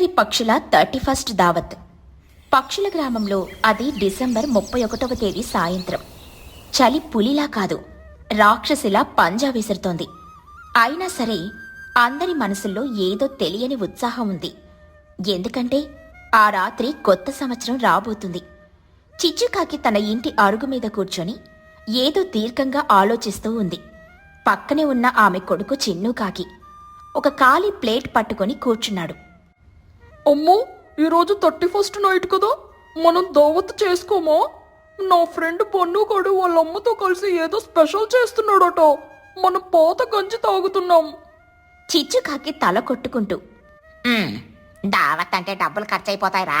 ఈసారి పక్షుల thirty first దావత్. పక్షుల గ్రామంలో అది డిసెంబర్ ముప్పై ఒకటవ తేదీ సాయంత్రం. చలి పులిలా కాదు రాక్షసిలా పంజా విసురుతోంది. అయినా సరే అందరి మనసుల్లో ఏదో తెలియని ఉత్సాహం ఉంది. ఎందుకంటే ఆ రాత్రి కొత్త సంవత్సరం రాబోతుంది. చిచ్చుకాకి తన ఇంటి అరుగు మీద కూర్చొని ఏదో దీర్ఘంగా ఆలోచిస్తూ ఉంది. పక్కనే ఉన్న ఆమె కొడుకు చిన్ను కాకి ఒక ఖాళీ ప్లేట్ పట్టుకొని కూర్చున్నాడు. అమ్మో ఈరోజు థర్టీ ఫస్ట్ నైట్ కదా. మనం దావత్ చేసుకోమా? నా ఫ్రెండ్ పొన్నుగాడు వాళ్ళ అమ్మతో కలిసి ఏదో స్పెషల్ చేస్తున్నాడట. మనం పాత గంజి తాగుతున్నాం. చిచ్చుకాకి తల కొట్టుకుంటూ ఉమ్, దావత్ అంటే డబ్బులు ఖర్చు అయిపోతాయిరా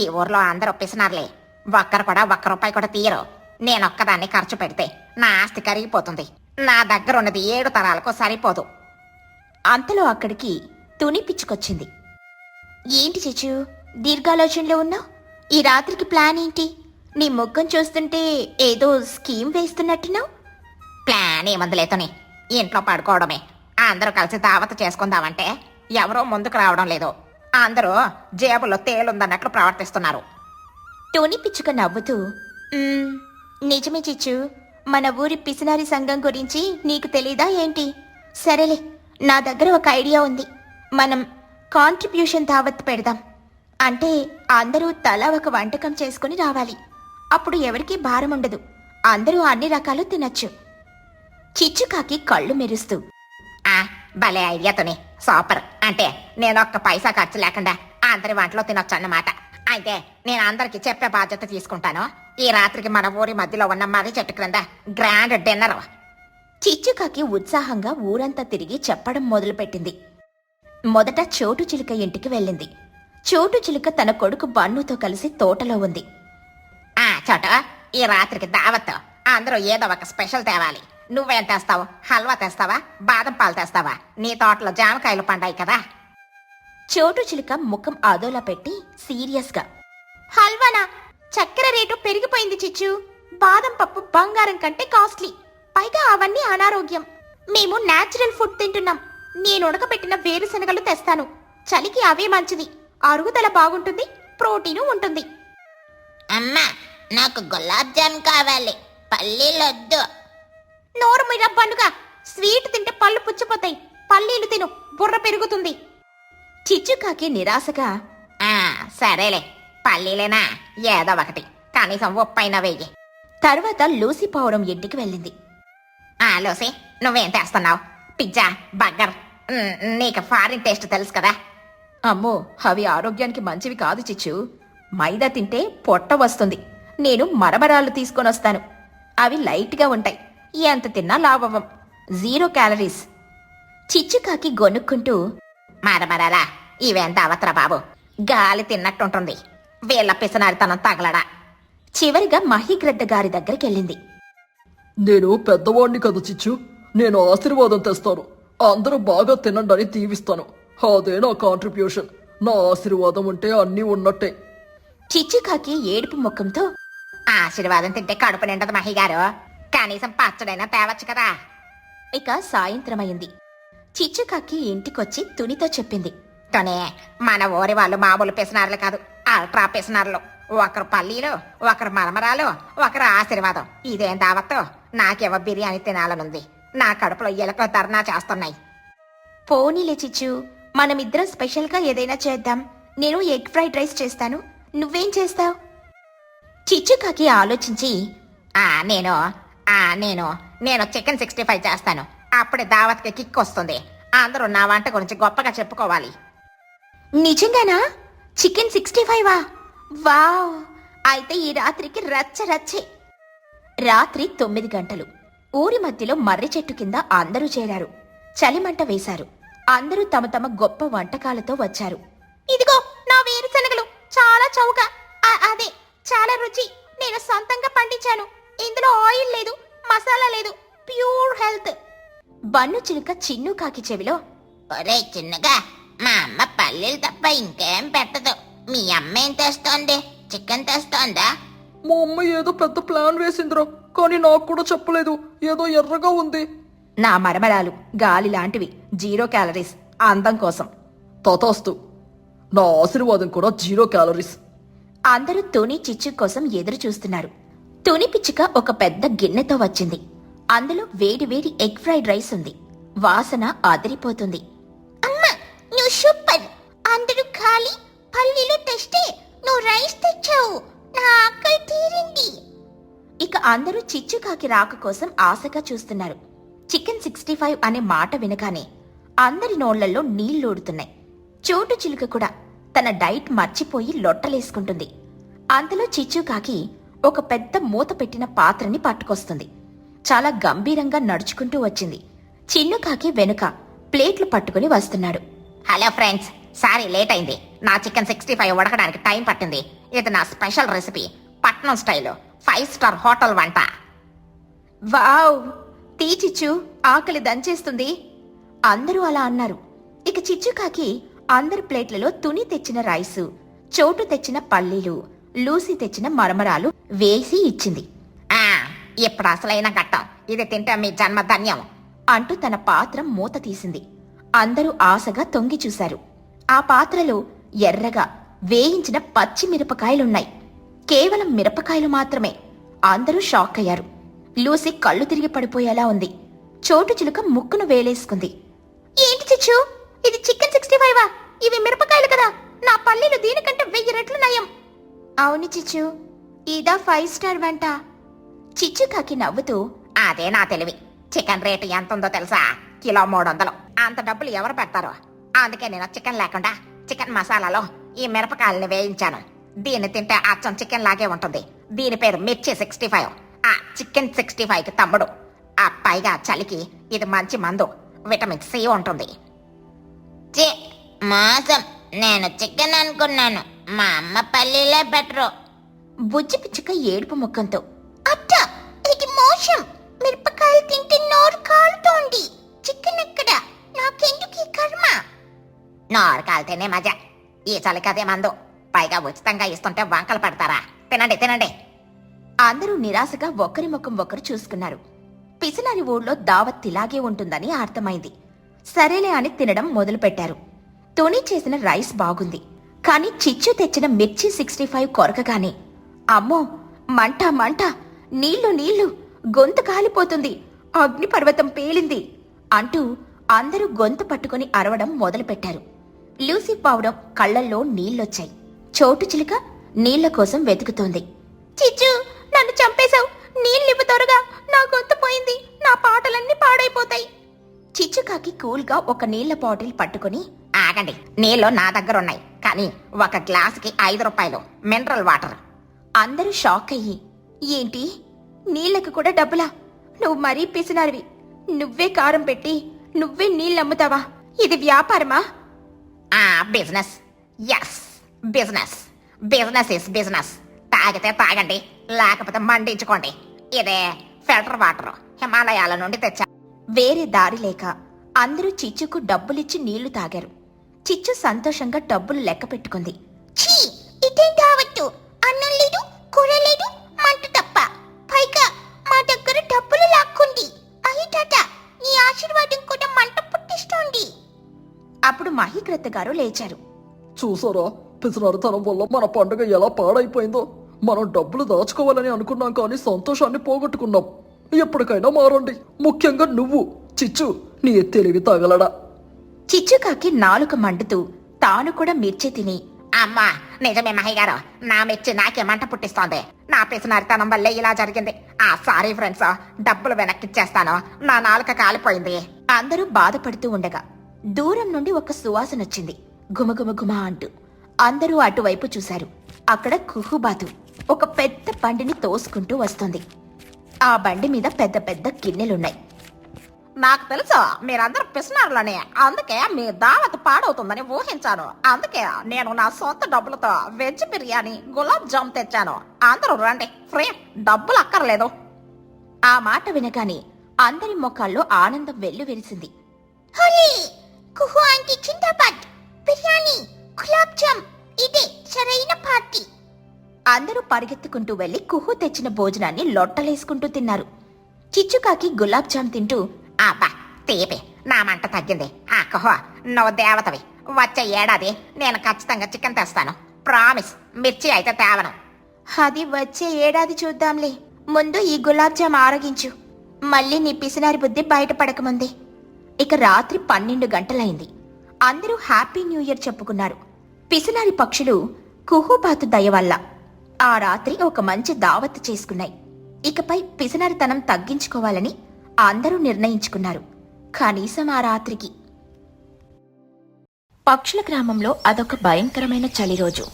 ఈ ఊర్లో అందరూ ఒప్పిస్తున్నారులే. ఒక్కరు కూడా ఒక్క రూపాయి కూడా తీయరు. నేనొక్కదాన్ని ఖర్చు పెడితే నా ఆస్తి కరిగిపోతుంది. నా దగ్గర ఉన్నది ఏడు తరాలకు సరిపోదు. అంతలో అక్కడికి తుని పిచ్చుకొచ్చింది. ఏంటి చిచ్చు? దీర్ఘాలోచనలో ఉన్నావు? ఈ రాత్రికి ప్లాన్ ఏంటి? నీ ముఖం చూస్తుంటే ఏదో స్కీమ్ వేస్తున్నట్టున్నావు? ప్లాన్ ఏమందులేతోని. ఇంట్లో పడుకోవడమే. అందరూ కలిసి దావత చేసుకుందామంటే ఎవరో ముందుకు రావడం లేదు. అందరూ జేబులో తేలుందన్నట్లు ప్రవర్తిస్తున్నారు. టోనీ పిచ్చుక నవ్వుతూ నిజమే చిచ్చు. మన ఊరి పిసినారి సంఘం గురించి నీకు తెలీదా ఏంటి? సరేలే నా దగ్గర ఒక ఐడియా ఉంది. మనం కాంట్రిబ్యూషన్ దావత్ పెడదాం. అంటే అందరూ తలా ఒక వంటకం చేసుకుని రావాలి. అప్పుడు ఎవరికీ భారం ఉండదు. అందరూ అన్ని రకాలు తినచ్చు. చిచ్చుకాకి కళ్ళు మెరుస్తూ ఆ భలే ఐడియాతోనే సూపర్. అంటే నేను ఒక్క పైసా ఖర్చు లేకుండా అందరి వంటలో తినొచ్చు అన్నమాట అయితే నేను అందరికి చెప్పే బాధ్యత తీసుకుంటాను. ఈ రాత్రికి మన ఊరి మధ్యలో ఉన్న మర్రి చెట్టు క్రింద గ్రాండ్ డిన్నర్. చిచ్చుకాకి ఉత్సాహంగా ఊరంతా తిరిగి చెప్పడం మొదలుపెట్టింది. మొదట చోటు చిలుక ఇంటికి వెళ్ళింది. చోటు చిలుక తన కొడుకు బన్నుతో కలిసి తోటలో ఉంది. ఆ చోట ఈ రాత్రికి దావత్ అందరూ ఏదో ఒక స్పెషల్ తేవాలి. నువ్వేం తెస్తావు? హల్వా తెస్తావా? బాదం పాలు తెస్తావా? నీ తోటలో జామకాయలు పండాయి కదా. చోటు చిలుక ముఖం ఆదోలా పెట్టి సీరియస్గా హల్వానా? చక్కెర రేటు పెరిగిపోయింది చిచ్చు. బాదం పప్పు బంగారం కంటే కాస్ట్లీ. పైగా అవన్నీ అనారోగ్యం. మేము న్యాచురల్ ఫుడ్ తింటున్నాం. నేను ఉడకబెట్టిన వేరుశనగలు తెస్తాను. చలికి అవే మంచిది. అరుగుదల బాగుంటుంది ప్రోటీను ఉంటుంది. అమ్మా నాకు గులాబ్ జామ్ కావాలి. పల్లీలొద్దు. నోరు మీద పండుగ. స్వీట్ తింటే పళ్ళు పుచ్చిపోతాయి. పల్లీలు తిను బుర్ర పెరుగుతుంది. చిచ్చుకాకి నిరాశగా ఆ సరేలే. పల్లీలేనా? ఏదో ఒకటి. కనీసం ఉప్పైనా వెయ్యి. తర్వాత లూసి పావురం ఇంటికి వెళ్ళింది. ఆ లూసి నువ్వేం తెస్తున్నావు? Pizza burger. నీకు ఫారిన్ టేస్ట్ తెలుసు కదా. అమ్మో అవి ఆరోగ్యానికి మంచివి కాదు చిచ్చు. మైదా తింటే పొట్ట వస్తుంది. నేను మరమరాలు తీసుకొని వస్తాను. అవి లైట్గా ఉంటాయి. ఎంత తిన్నా లాభవం జీరో క్యాలరీస్. చిచ్చుకాకి గొనుక్కుంటూ మరమరాలా ఇవేంత అవతరా బాబు? గాలి తిన్నట్టుంటుంది. వీళ్ళ పిసనారితనం తగలడా? చివరిగా మహిగ్రద్ద గారి దగ్గరికి వెళ్ళింది. నేను పెద్దవాడిని కదా చిచ్చు. నేను ఆశీర్వాదం తెస్తాను. అందరూ బాగా తినండి అని దీవిస్తాను అదే నా కాంట్రిబ్యూషన్ నా ఆశీర్వాదం ఉంటే అన్నీ ఉన్నట్టే. చిచ్చుకాకి ఏడుపు ముఖంతో ఆశీర్వాదం తింటే కడుపు నిండదు మహిగారు కనీసం పచ్చడైనా తేవచ్చు కదా. ఇక సాయంత్రమైంది. చిచ్చుకాకి ఇంటికొచ్చి తునితో చెప్పింది. తనే మన ఊరి వాళ్ళు మామూలు పిసనారులు కాదు. అల్ట్రా పిసనారులు. ఒకరు పల్లీలు ఒకరు మరమరాలు ఒకరు ఆశీర్వాదం. ఇదేం దావత్తో? నాకేవో బిర్యానీ తినాలనుంది. నా కడుపులో ఎలకలు ధర్నా చేస్తున్నాయి. పోనీలే చిచ్చు మనమిద్దరం స్పెషల్గా ఏదైనా చేద్దాం. నేను ఎగ్ ఫ్రైడ్ రైస్ చేస్తాను. నువ్వేం చేస్తావు? చిచ్చుకాకి ఆలోచించి ఆ నేను ఆ నేను నేను చికెన్ సిక్స్టీ ఫైవ్ చేస్తాను. అప్పుడే దావత్కి కిక్ వస్తుంది. అందరూ నా వంట గురించి గొప్పగా చెప్పుకోవాలి. నిజంగానా? చికెన్ సిక్స్టీ ఫైవా? వావ్! అయితే ఈ రాత్రికి రచ్చ రచ్చే. రాత్రి తొమ్మిది గంటలు. ఊరి మధ్యలో మర్రి చెట్టు కింద అందరూ చేరారు. చలిమంట వేశారు. అందరూ తమ తమ గొప్ప వంటకాలతో వచ్చారు. ఇదిగో నా వేరుశనగలు. చాలా చౌక. అదే చాలా రుచి. నేను సొంతంగా పండించాను. ఇందులో ఆయిల్ లేదు మసాలా లేదు. Pure health. బన్ను చిలుక చిన్ను కాకి చెవిలో ఒరే చిన్నగా మా అమ్మ పల్లెలు తప్ప ఇంకేం పెట్టదు. మీ అమ్మ ఏం తెస్తోంది? చికెన్ తెస్తోందా? మా అమ్మ ఏదో పెద్ద ప్లాన్ వేసిందిరా కానీ నాకు కూడా చెప్పలేదు. ఏదో ఎర్రగా ఉంది. నా మరమరాలు గాలి లాంటివి జీరో క్యాలరీస్ అందం కోసం. తథాస్తు నా ఆశీర్వాదం కూడా జీరో క్యాలరీస్. అందరూ తుని చిచ్చు కోసం ఎదురు చూస్తున్నారు. తుని పిచ్చుక ఒక పెద్ద గిన్నెతో వచ్చింది. అందులో వేడి వేడి ఎగ్ ఫ్రైడ్ రైస్ ఉంది. వాసన అదిరిపోతుంది. అమ్మా నువ్వు సూపర్! అందరూ ఖాళీ పల్లీలు తెస్తే నువ్వు రైస్ తెచ్చావు. నా ఆకలి తీరింది ఇక అందరూ చిచ్చుకాకి రాక కోసం ఆశగా చూస్తున్నారు. చికెన్ సిక్స్టీ ఫైవ్ అనే మాట వినగానే అందరి నోళ్ళలో నీళ్ళూడుతున్నాయి చోటు చిలుక కూడా తన డైట్ మర్చిపోయి లొట్టలేసుకుంటుంది. అంతలో చిచ్చుకాకి ఒక పెద్ద మూత పెట్టిన పాత్రని పట్టుకొస్తుంది. చాలా గంభీరంగా నడుచుకుంటూ వచ్చింది. చిన్నుకాకి వెనుక ప్లేట్లు పట్టుకుని వస్తున్నాడు. హలో ఫ్రెండ్స్ సారీ లేట్ అయింది. నా చికెన్ సిక్స్టీ ఫైవ్ ఉడకడానికి టైం పట్టింది. ఇది నా special recipe Patnam style five star hotel వంట. వావ్! తీ చిచ్చు ఆకలి దంచేస్తుంది. అందరూ అలా అన్నారు. ఇక చిచ్చుకాకి అందరి ప్లేట్లలో తుని తెచ్చిన రైసు చోటు తెచ్చిన పల్లీలు లూసి తెచ్చిన మరమరాలు వేసి ఇచ్చింది. ఆ ఇప్పుడు అసలైన ఘట్టం. ఇది తింటే మీ జన్మ ధన్యం. అంటూ తన పాత్ర మూత తీసింది. అందరూ ఆశగా తొంగి చూశారు. ఆ పాత్రలో ఎర్రగా వేయించిన పచ్చి మిరపకాయలున్నాయి కేవలం మిరపకాయలు మాత్రమే. అందరూ షాక్ అయ్యారు లూసి కళ్ళు తిరిగి పడిపోయేలా ఉంది. చోటు చిలుక ముక్కును వేలేసుకుంది. ఏంటి చిచ్చు? ఇది చికెన్ సిక్స్టీ ఫైవా? ఇవి మిరపకాయలు కదా. నా పల్లీలు దీనికంటే వెయ్యి రెట్లు నయం. అవును చిచ్చు. ఇదా ఫైవ్ స్టార్ వంట. చిచ్చుకాకి నవ్వుతూ అదే నా తెలివి. చికెన్ రేటు ఎంత ఉందో తెలుసా? కిలో మూడు వందలు అంత డబ్బులు ఎవరు పెడతారో? అందుకే నేను చికెన్ లేకుండా చికెన్ మసాలాలో ఈ మిరపకాయలని వేయించాను. దీన్ని తింటే అచ్చం చికెన్ లాగే ఉంటుంది. దీని పేరు మిర్చి సిక్స్టీ ఫైవ్. ఆ చికెన్ సిక్స్టీ ఫైవ్కి తమ్ముడు. ఆ పైగా చలికి ఇది మంచి మందు. విటమిన్ సి ఉంటుంది. చి మాసం. నేను చికెన్ అనుకున్నాను. మా అమ్మ పల్లీలే బెటరు. బుజ్జి పిచ్చుక ఏడుపు ముఖంతో అట్ట ఇది మోసం. మిరపకాయలు తింటే నోరు కాలుతోంది. చికెన్ ఎక్కడ? నాకెందుకు ఈ కర్మ? నోరు కాలితేనే మజా. ఈ చలికి అదే మందు. పైగా ఉచితంగా ఇస్తుంటే వంకలు పడతారా? తినండి తినండి. అందరూ నిరాశగా ఒకరి ముఖం ఒకరు చూసుకున్నారు. పిసినారి ఊళ్ళో దావత్ ఇలాగే ఉంటుందని అర్థమైంది. సరేలే అని తినడం మొదలుపెట్టారు. తొని చేసిన రైస్ బాగుంది. కానీ చిచ్చు తెచ్చిన మిర్చి సిక్స్టీ ఫైవ్ కొరకగానే అమ్మో మంట మంట నీళ్ళు నీళ్ళు గొంతు కాలిపోతుంది అగ్నిపర్వతం పేలింది అంటూ అందరూ గొంతు పట్టుకుని అరవడం మొదలుపెట్టారు. లూసీ పావడం కళ్ళల్లో నీళ్ళొచ్చాయి చోటు చిలుక నీళ్ళ కోసం వెతుకుతోంది. చిచ్చు నన్ను చంపేశావు. నీళ్ళివ్వు త్వరగా. నా గొంతు పోయింది. నా పాటలన్నీ పాడైపోతాయి. చిచ్చుకాకి కూల్గా ఒక నీళ్ళ బాటిల్ పట్టుకుని ఆగండి నీళ్ళు నా దగ్గర ఉన్నాయి కానీ ఒక గ్లాసుకి ఐదు రూపాయలు మినరల్ వాటర్. అందరూ షాక్ అయ్యి ఏంటి? నీళ్ళకు కూడా డబ్బులా? నువ్వు మరీ పిసినారివి. నువ్వే కారం పెట్టి నువ్వే నీళ్ళమ్ముతావా? ఇది వ్యాపారమా? Business yes business business is business తాగితే తాగండి లేకపోతే మండించుకోండి. ఇదే ఫిల్టర్ వాటర్ హిమాలయాల నుండి తెచ్చా. వేరే దారి లేక అందరూ చిచ్చుకు డబ్బులిచ్చి నీళ్ళు తాగారు. చిచ్చు సంతోషంగా డబ్బులు లెక్క పెట్టుకుంది. ఛీ ఇదేం దావత్తు అన్నం లేదు కూర లేదు మహిగ్రద్ద గారు లేచారు. చూసారా? పిసినారితనం వల్ల మన పండుగ ఎలా పాడైపోయిందో. మనం డబ్బులు దాచుకోవాలని అనుకున్నాం కానీ సంతోషాన్ని పోగొట్టుకున్నాం. ఎప్పటికైనా మారండి. ముఖ్యంగా నువ్వు. చిచ్చు నీ తెలివి తగలడా? చిచ్చుకాకి నాలుక మండుతూ తాను కూడా మిర్చి తిని అమ్మా నిజమే మహి గారు. నా మెచ్చి నాకే మంట పుట్టిస్తోంది. నా పిసినారితనం వల్లే ఇలా జరిగింది. ఆ సారీ ఫ్రెండ్స్ డబ్బులు వెనక్కిచ్చేస్తాను. నా నాలుక కాలిపోయింది. అందరూ బాధపడుతూ ఉండగా దూరం నుండి ఒక సువాసన వచ్చింది. గుమగుమ గుమ అంటూ. అందరూ అటువైపు చూశారు. అక్కడ కుహుబాతు ఒక పెద్ద బండిని తోసుకుంటూ వస్తుంది. ఆ బండి మీద పెద్ద పెద్ద గిన్నెలున్నాయి. నాకు తెలుసు మీరందరూ పిసినారులని. అందుకే మీ దావత్ పాడవుతుందని ఊహించాను. అందుకే నేను నా సొంత డబ్బులతో వెజ్ బిర్యానీ గులాబ్ జామ్ తెచ్చాను. అందరూ రండి ఫ్రీ. డబ్బులు అక్కర్లేదు. ఆ మాట వినగానే అందరి ముఖాల్లో ఆనందం వెల్లువిరిసింది. కుహు ఆంటీ చింతాబాద్ బిర్యానీ గులాబ్ జామ్ ఇదే సరైన పార్టీ అందరూ పరిగెత్తుకుంటూ వెళ్ళి కుహు తెచ్చిన భోజనాన్ని లొట్టలేసుకుంటూ తిన్నారు. చిచ్చుకాకి గులాబ్ జామ్ తింటూ అబ్బా తీపి నా మంట తగ్గింది. ఆ కహో నువ్వు దేవతవి. వచ్చే ఏడాది నేను ఖచ్చితంగా చికెన్ తెస్తాను. ప్రామిస్ మిర్చి అయితే తేవను. అది వచ్చే ఏడాది చూద్దాంలే. ముందు ఈ గులాబ్ జామ్ ఆరగించు. మళ్ళీ నీ పిసినారి బుద్ధి బయటపడకముందే ఇక రాత్రి పన్నెండు గంటలైంది. అందరూ హ్యాపీ న్యూ ఇయర్ చెప్పుకున్నారు. పిసినారి పక్షులు కుహుబాతు దయ వల్ల ఆ రాత్రి ఒక మంచి దావత్తు చేసుకున్నాయి. ఇకపై పిసినారితనం తగ్గించుకోవాలని అందరూ నిర్ణయించుకున్నారు. కనీసం ఆ రాత్రికి. పక్షుల గ్రామంలో అదొక భయంకరమైన చలి రోజు.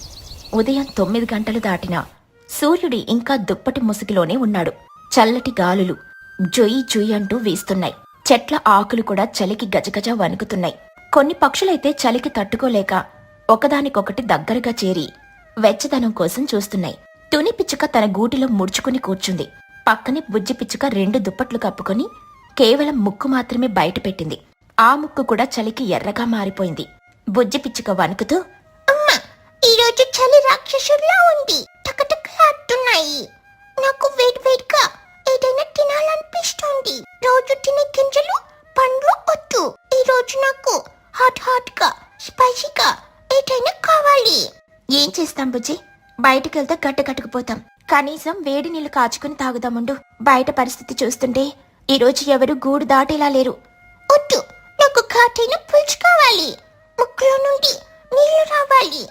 ఉదయం తొమ్మిది గంటలు దాటిన సూర్యుడి ఇంకా దుప్పటి ముసుగులోనే ఉన్నాడు. చల్లటి గాలులు జొయ్యి జొయ్యి అంటూ వీస్తున్నాయి. చెట్ల ఆకులు కూడా చలికి గజగజ వణుకుతున్నాయి. కొన్ని పక్షులైతే చలికి తట్టుకోలేక ఒకదానికొకటి దగ్గరగా చేరి వెచ్చదనం కోసం చూస్తున్నాయి. తుని పిచ్చుక తన గూటిలో ముడుచుకుని కూర్చుంది. పక్కనే బుజ్జి పిచ్చుక రెండు దుప్పట్లు కప్పుకొని కేవలం ముక్కు మాత్రమే బయట పెట్టింది. ఆ ముక్కు కూడా చలికి ఎర్రగా మారిపోయింది. బుజ్జి పిచ్చుక వణుకుతూ అమ్మా ఈరోజు చలి రాక్షసుడిలా ఉంది. ఏం చేస్తాం బుజ్జి? బయటకెళ్తే గట్టగట్టుకుపోతాం కనీసం వేడి నీళ్ళు కాచుకుని తాగుదాముండు. బయట పరిస్థితి చూస్తుంటే ఈరోజు ఎవరు గూడు దాటేలా లేరు. వద్దు నాకు ఘాటైన పులుచుకోవాలి. ముక్కులో నుండి నీళ్ళు రావాలి.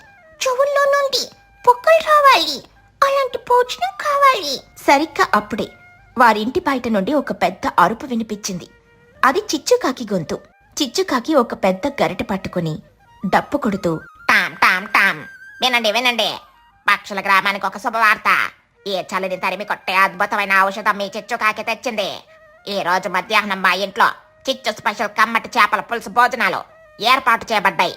చెవుల్లో నుండి పొక్కలు రావాలి. అలాంటి భోజనం కావాలి. సరిగ్గా అప్పుడే వారింటి బయట నుండి ఒక పెద్ద అరుపు వినిపించింది. అది చిచ్చుకాకి గొంతు. చిచ్చుకాకి ఒక పెద్ద గరిట పట్టుకుని డప్పు కొడుతూ వినండి వినండి. పక్షుల గ్రామానికి ఒక శుభవార్త. ఈ చలిని తరిమి కొట్టే అద్భుతమైన ఔషధం మీ చిచ్చు కాకి తెచ్చింది. ఈ రోజు మధ్యాహ్నం మా ఇంట్లో చిచ్చు స్పెషల్ కమ్మటి చేపల పులుసు భోజనాలు ఏర్పాటు చేయబడ్డాయి.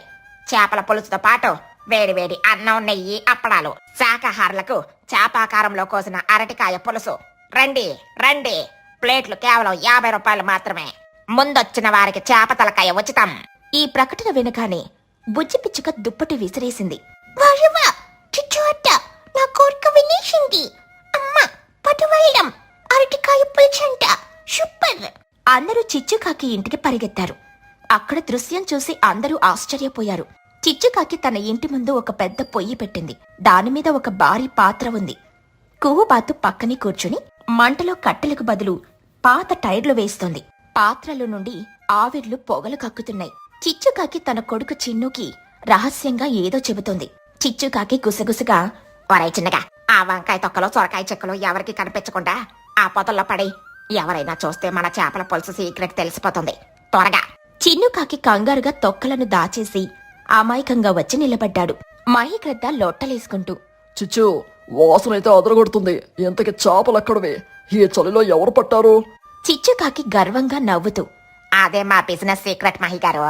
చేపల పులుసుతో పాటు వేడి వేడి అన్నం నెయ్యి అప్పడాలు శాకాహారులకు చేపాకారంలో కోసిన అరటికాయ పులుసు. రండి రండి. ప్లేట్లు కేవలం యాభై రూపాయలు మాత్రమే. ముందొచ్చిన వారికి చేప తలకాయ ఉచితం. ఈ ప్రకటన వెనుకానే బుజ్జిపిచ్చుక దుప్పటి విసిరేసింది. వారవా చిచ్చు నా కోరిక వినేసింది అమ్మ పటు వెళ్ళం అరటికాయ పులుసంట సూపర్ అందరూ చిచ్చుకాకి ఇంటికి పరిగెత్తారు అక్కడ దృశ్యం చూసి అందరూ ఆశ్చర్యపోయారు చిచ్చుకాకి తన ఇంటి ముందు ఒక పెద్ద పొయ్యి పెట్టింది దానిమీద ఒక భారీ పాత్ర ఉంది కుహుబాతు పక్కనే కూర్చుని మంటలో కట్టెలకు బదులు పాత టైర్లు వేస్తోంది పాత్రలో నుండి ఆవిర్లు పొగలు కక్కుతున్నాయి చిచ్చుకాకి తన కొడుకు చిన్నుకి రహస్యంగా ఏదో చెబుతోంది చిచ్చుకాకి గుసగుసగా ఒరే చిన్నగా ఆ వంకాయ తొక్కలో సొరకాయ చెక్కలు ఎవరికి కనిపించకుండా ఆ పొదల్లో పడి ఎవరైనా చూస్తే మన చేపల పులుసు సీక్రెట్ తెలిసిపోతుంది. త్వరగా. చిన్నుకాకి కంగారుగా తొక్కలను దాచేసి అమాయకంగా వచ్చి నిలబడ్డాడు. మహిగ్రద్ద లొట్టలేసుకుంటూ చిచ్చు వాసన అయితే అదరగొడుతుంది. ఇంతకి చేపలు ఎక్కడవి ఈ చలిలో ఎవరు పట్టారు? చిచ్చుకాకి గర్వంగా నవ్వుతూ అదే మా బిజినెస్ సీక్రెట్ మహి గారు.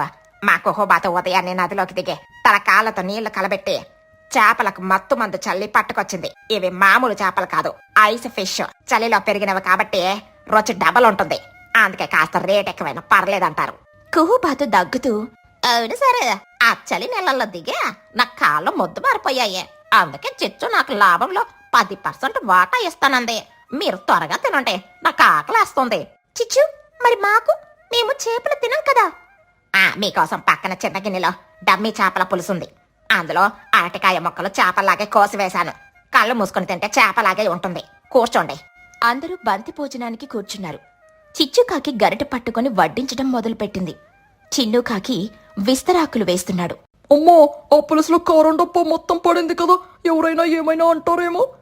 మా కుహోబాత ఉదయాన్నే నదిలోకి దిగి తన కాళ్ళతో నీళ్ళు కలబెట్టి చేపలకు మత్తు మందు చల్లి పట్టుకొచ్చింది. ఇవి మామూలు చేపలు కాదు. Ice fish. చలిలో పెరిగినవి కాబట్టి రుచి డబల్ ఉంటుంది. అందుకే కాస్త రేట్ ఎక్కువైనా పర్లేదంటారు. కుహుబాతు దగ్గుతూ అవును సరే. ఆ చలి నెలల్లో దిగే నా కాళ్ళు ముద్దు మారిపోయాయి. అందుకే చిచ్చు నాకు లాభంలో పది పర్సెంట్ వాటా ఇస్తానంది. మీరు త్వరగా తినండి. నాకు ఆకలేస్తుంది చిచ్చు మరి మాకు? మేము చేపలు తినం కదా. ఆ మీకోసం పక్కన చిన్న గిన్నెలో డమ్మీ చేపల పులుసుంది. అందులో అరటికాయ ముక్కలు చేపలాగే కోసివేశాను కళ్ళు మూసుకొని తింటే చేపలాగే ఉంటుంది. కూర్చోండి. అందరూ బంతి భోజనానికి కూర్చున్నారు. చిచ్చుకాకి గరిట పట్టుకొని వడ్డించడం మొదలుపెట్టింది. చిన్నుకాకి విస్తరాకులు వేస్తున్నాడు. అమ్మో ఆ పులుసులో కారం డప్ప మొత్తం పడింది కదా. ఎవరైనా ఏమైనా అంటారేమో?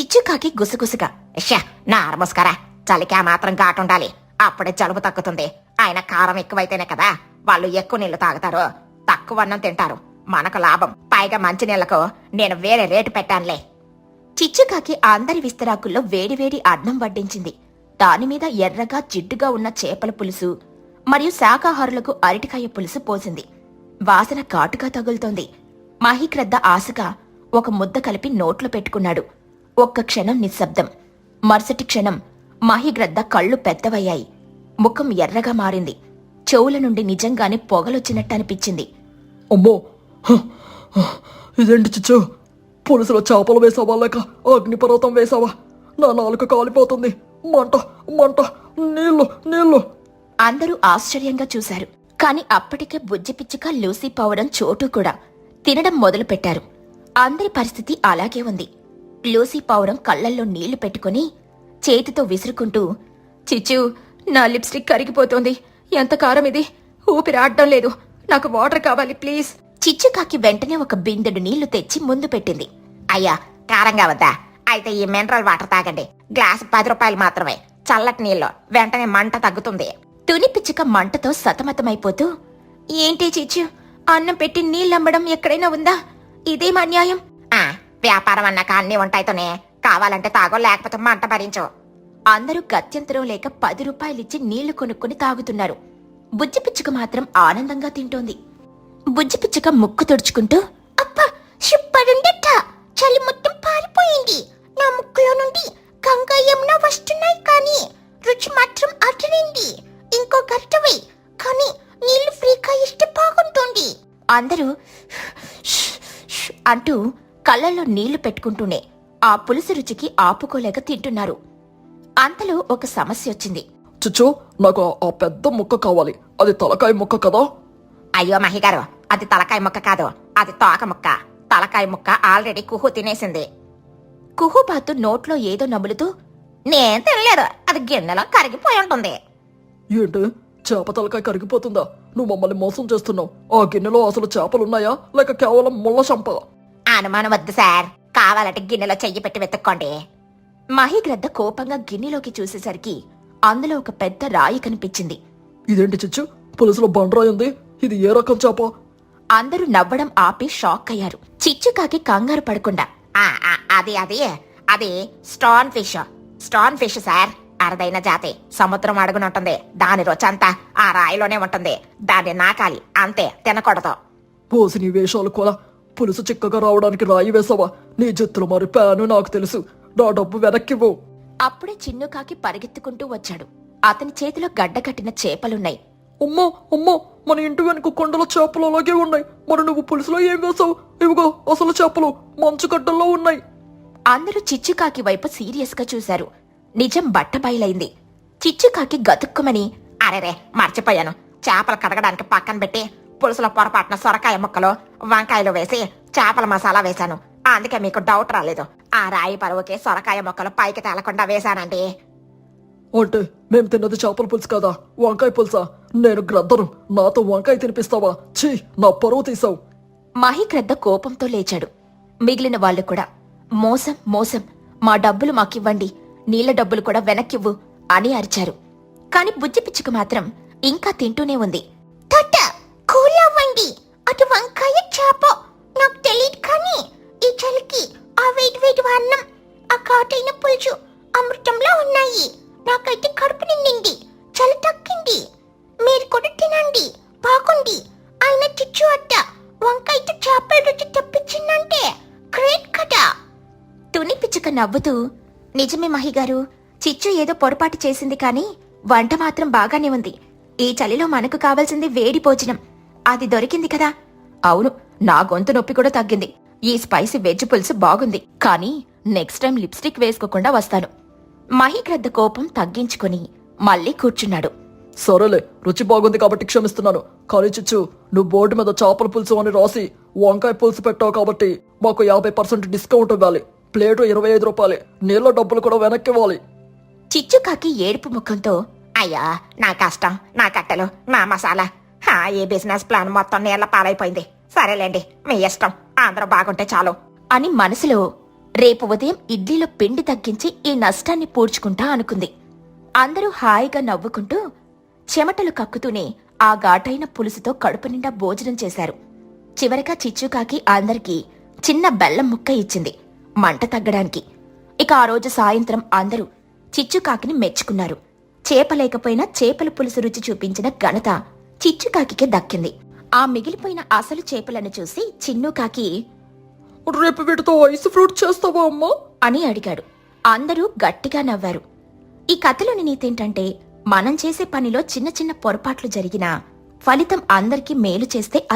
చిచ్చుకాకి గుసగుసగా షా నారమస్కరా చలికి ఆ మాత్రం ఘాటుండాలి. అప్పుడే జలుబు తగ్గుతుంది. ఆయన కారం ఎక్కువైతేనే కదా వాళ్ళు ఎక్కువ నీళ్ళు తాగుతారు. తక్కువ అన్నం తింటారు. మనకు లాభం. పైగా మంచి నెలకు నేను వేరే రేటు పెట్టానులే. చిచ్చుకాకి అందరి విస్తరాకుల్లో వేడివేడి అన్నం వడ్డించింది. దానిమీద ఎర్రగా జిడ్డుగా ఉన్న చేపల పులుసు మరియు శాకాహారులకు అరటికాయ పులుసు పోసింది. వాసన ఘాటుగా తగులుతోంది. మహిక్రద్ద ఆశగా ఒక ముద్ద కలిపి నోట్లో పెట్టుకున్నాడు. ఒక్క క్షణం నిశ్శబ్దం. మరుసటి క్షణం మహిగ్రద్ద కళ్ళు పెద్దవయ్యాయి. ముఖం ఎర్రగా మారింది. చెవుల నుండి నిజంగానే పొగలొచ్చినట్టు అనిపించింది. అమ్మో! ఇదేంటి చిచ్చు? పులుసులో చేపలు వేసావా లేక అగ్నిపర్వతం వేసావా? నా నాలుక కాలిపోతుంది. మంట మంట నీళ్ళు నీళ్ళు అందరూ ఆశ్చర్యంగా చూశారు. కాని అప్పటికే బుజ్జి లూసీ పవడం చోటు కూడా. తినడం మొదలుపెట్టారు అందరి పరిస్థితి అలాగే ఉంది. లూసీ పావురం కళ్ళల్లో నీళ్ళు పెట్టుకుని చేతితో విసురుకుంటూ చిచ్చు నా లిప్స్టిక్ కరిగిపోతోంది. ఎంత కారం ఇది? ఊపిరి లేదు. నాకు వాటర్ కావాలి ప్లీజ్. చిచ్చుకాకి వెంటనే ఒక బిందెడు నీళ్ళు తెచ్చి ముందు పెట్టింది. అయ్యా కారంగా వద్దా? అయితే ఈ మినరల్ వాటర్ తాగండి. గ్లాస్ పది రూపాయలు మాత్రమే. చల్లటి నీళ్ళు వెంటనే మంట తగ్గుతుంది. తుని పిచ్చుక మంటతో సతమతమైపోతూ ఏంటి చిచ్చు? అన్నం పెట్టి నీళ్ళమ్మడం ఎక్కడైనా ఉందా? ఇదేం అన్యాయం? ఆ వ్యాపారం అన్నాక అన్ని ఉంటాయితోనే. కావాలంటే తాగో లేకపోతే మంట భరించు. అందరూ గత్యంతరం లేక పది రూపాయలిచ్చి నీళ్ళు కొనుక్కుని తాగుతున్నారు. బుజ్జి పిచ్చుక మాత్రం ఆనందంగా తింటోంది. బుజ్జి పిచ్చుక ముక్కు తుడుచుకుంటూ అప్ప సూపరుందట చలి మొత్తం పారిపోయింది. నా ముక్కులో నుండి గంగా యమున వస్తున్నాయి కానీ రుచి మాత్రం అటరింది ఇంకో గరిటవై కానీ నీళ్ళు ఫ్రీగా ఇస్తే బాగుంటుంది. అందరూ అంటూ కళ్ళల్లో నీళ్ళు పెట్టుకుంటూనే ఆ పులుసు రుచికి ఆపుకోలేక తింటున్నారు. అంతలో ఒక సమస్య వచ్చింది. చిచ్చు నాకు ఆ పెద్ద ముక్క కావాలి. అది తలకాయ ముక్క కదా? అయ్యో మహిగారు అది తలకాయ ముక్క కాదు. అది తోక ముక్క. తలకాయ ముక్క ఆల్రెడీ కుహు తినేసింది. కుహుబాతు నోట్లో ఏదో నములుతూ నేను తినలేదు. అది గిన్నెలో కరిగిపోయి ఉంటుంది. ఏంటి? చేప తలకాయ కరిగిపోతుందా? నువ్వు మమ్మల్ని మోసం చేస్తున్నావు. ఆ గిన్నెలో అసలు చేపలున్నాయా? లేక కేవలం ముళ్ళ చంప అనుమానం వద్దు సార్. కావాలంటే గిన్నెలో చెయ్యి పెట్టి వెతుక్కోండి. మహిగ్రద్ద కోపంగా గిన్నెలోకి చూసేసరికి అందులో ఒక పెద్ద రాయి కనిపించింది. ఇదేంటి చిచ్చు? పులుసులో బండరాయి ఉంది. ఇది ఏ రకం చేప? అందరూ నవ్వడం ఆపి షాక్ అయ్యారు. చిచ్చుకాకి కంగారు పడకుండా అది అది అది stone fish stone fish sir అరుదైన జాతి సముద్రం అడుగునుంటుంది దాని రుచంతా ఆ రాయిలోనే ఉంటుంది దాన్ని నాకాలి అంతే తినకూడదు. పోసి నీ వేషాలు కూడా పులుసు చిక్కగా రావడానికి రాయి వేసావా? నీ జత్తులు మరి ప్యాను నాకు తెలుసు. నా డబ్బు వెనక్కివ్వు. అప్పుడే చిన్నుకాకి పరిగెత్తుకుంటూ వచ్చాడు. అతని చేతిలో గడ్డకట్టిన చేపలున్నాయి. అమ్మో అమ్మో మన ఇంటి వెనుక కొండల చేపలు అలాగే ఉన్నాయి. మరి నువ్వు పులుసులో ఏం వేసావు? ఇవిగో అసలు చేపలు మంచు గడ్డల్లో ఉన్నాయి. అందరూ చిచ్చుకాకి వైపు సీరియస్గా చూశారు. నిజం బట్టబయలైంది. చిచ్చుకాకి గతుక్కుమని అరేరే మర్చిపోయాను. చేపలు కడగడానికి పక్కన పెట్టి పులుసులో పొరపాటున సొరకాయ ముక్కలు వంకాయలు వేసి చేపల మసాలా వేశాను. అందుకే మీకు డౌట్ రాలేదు. ఆ రాయి పరువుకి సొరకాయ ముక్కలు పైకి తేలకుండా వేశానండి. అంటే మేం తిన్నది చేపల పులుసు కాదా? వంకాయ పులుసా? నేను గ్రద్దను. నాతో వంకాయ తినిపిస్తావా? ఛీ నా పరువు తీసావు. మహిగ్రద్ద కోపంతో లేచాడు. మిగిలిన వాళ్ళు కూడా మోసం మోసం. మా డబ్బులు మాకివ్వండి. నీళ్ళ డబ్బులు కూడా వెనక్కివ్వు అని అరిచారు. కాని బుజ్జి పిచ్చుక మాత్రం ఇంకా తింటూనే ఉంది. తొట్ట కూలవ్వండి అటు వంకాయ చేప. నాకు తెలియదు కానీ ఈ చలికి ఆ వేడి వేడి అన్నం ఆ ఘాటైన పులుసు అమృతంలో ఉన్నాయి. నాకైతే కడుపు నిండింది చలి తక్కింది మీరు కూడా తినండి బాగుంది. ఆయన చిచ్చు అట్ట వంకైతే చేపల రుచి తెప్పించిందంటే గ్రేట్ కదా. తుని పిచ్చుక నవ్వుతూ నిజమే మహిగారు చిచ్చు ఏదో పొరపాటు చేసింది కానీ వంట మాత్రం బాగానే ఉంది. ఈ చలిలో మనకు కావాల్సింది వేడి భోజనం. అది దొరికింది కదా. అవును నా గొంతు నొప్పి కూడా తగ్గింది. ఈ స్పైసీ వెజ్ పులుసు బాగుంది. కానీ నెక్స్ట్ టైం లిప్స్టిక్ వేసుకోకుండా వస్తాను. మహిగ్రద్ద కోపం తగ్గించుకొని మళ్ళీ కూర్చున్నాడు. సరేలే రుచి బాగుంది కాబట్టి క్షమిస్తున్నాను. కానీ చిచ్చు నువ్వు బోర్డు మీద చేపల పులుసు అని రాసి వంకాయ పులుసు పెట్టావు కాబట్టి మాకు యాభై పర్సెంట్ డిస్కౌంట్ ఇవ్వాలి. ప్లేటు ఇరవై ఐదు రూపాయలే. నీళ్ళ డబ్బులు కూడా వెనక్కి ఇవ్వాలి. చిచ్చుకాకి ఏడుపు ముఖంతో అయ్యా నా కష్టం నా కట్టెలు నా మసాలా. హా ఈ బిజినెస్ ప్లాన్ మొత్తం నీళ్ళ పాలైపోయింది. సరేలేండి మీ ఇష్టం. అందరూ బాగుంటే చాలు. అని మనసులో రేపు ఉదయం ఇడ్లీలో పిండి తగ్గించి ఈ నష్టాన్ని పూడ్చుకుంటా అనుకుంది. అందరూ హాయిగా నవ్వుకుంటూ చెమటలు కక్కుతూనే ఆ ఘాటైన పులుసుతో కడుపు నిండా భోజనం చేశారు. చివరగా చిచ్చుకాకి అందరికీ చిన్న బెల్లం ముక్క ఇచ్చింది మంట తగ్గడానికి. ఇక ఆ రోజు సాయంత్రం అందరూ చిచ్చుకాకిని మెచ్చుకున్నారు. చేపలేకపోయినా చేపల పులుసు రుచి చూపించిన ఘనత చిచ్చుకాకి దక్కింది. ఆ మిగిలిపోయిన అసలు చేపలను చూసి చిన్నుకాకి రేపు వీటితో ఐస్ ఫ్రూట్ చేస్తావా అమ్మా? అని అడిగాడు. అందరూ గట్టిగా నవ్వారు. ఈ కథలోని నీతేంటంటే మనం చేసే పనిలో చిన్న చిన్న పొరపాట్లు జరిగినా ఫలితం అందరికీ మేలు చేస్తే